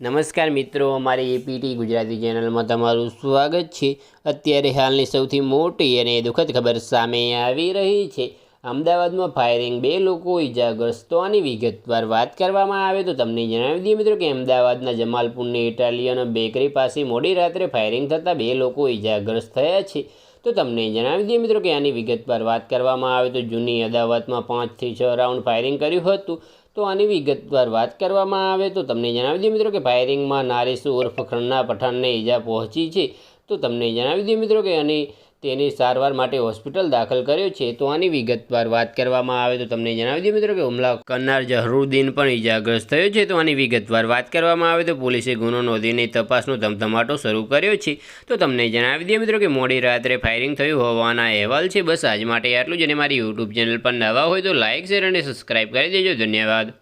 નમસ્કાર મિત્રો, અમારી એપીટી ગુજરાતી ચેનલમાં તમારું સ્વાગત છે. અત્યારે હાલની સૌથી મોટી અને દુઃખદ ખબર સામે આવી રહી છે. અમદાવાદમાં ફાયરિંગ, બે લોકો ઈજાગ્રસ્તોની વિગતવાર વાત કરવામાં આવે તો તમને જણાવી દઈએ મિત્રો કે અમદાવાદના જમાલપુરની ઇટાલિયન બેકરી પાસે મોડી રાત્રે ફાયરિંગ થતાં બે લોકો ઈજાગ્રસ્ત થયા છે. તો તમને જણાવી દઈએ મિત્રો કે આની વિગતવાર વાત કરવામાં આવે તો જૂની અદાવતમાં પાંચથી છ રાઉન્ડ ફાયરિંગ કર્યું હતું. તો આની વિગતવાર વાત કરવામાં આવે તો તમને જણાવી દઈએ મિત્રો કે ફાયરિંગમાં નારીસુ ઉર્ફ ખન્ના પઠાણને ઈજા પહોંચી છે. તો તમને જણાવી દઈએ મિત્રો કે આની તેની સારવાર માટે હોસ્પિટલ દાખલ કર્યો છે. તો આની વિગતવાર વાત કરવામાં આવે તો તમને જણાવી દઈએ મિત્રો કે હુમલા કરનાર જહરુદ્દીન પણ ઈજાગ્રસ્ત થયો છે. તો આની વિગતવાર વાત કરવામાં આવે તો પોલીસે ગુનો નોંધીને તપાસનો ધમધમાટો શરૂ કર્યો છે. તો તમને જણાવી દઈએ મિત્રો કે મોડી રાત્રે ફાયરિંગ થયું હોવાના અહેવાલ છે. બસ આજ માટે આટલું જ અને મારી યુટ્યુબ ચેનલ પર નવા હોય તો લાઇક શેર અને સબસ્ક્રાઈબ કરી દેજો. ધન્યવાદ.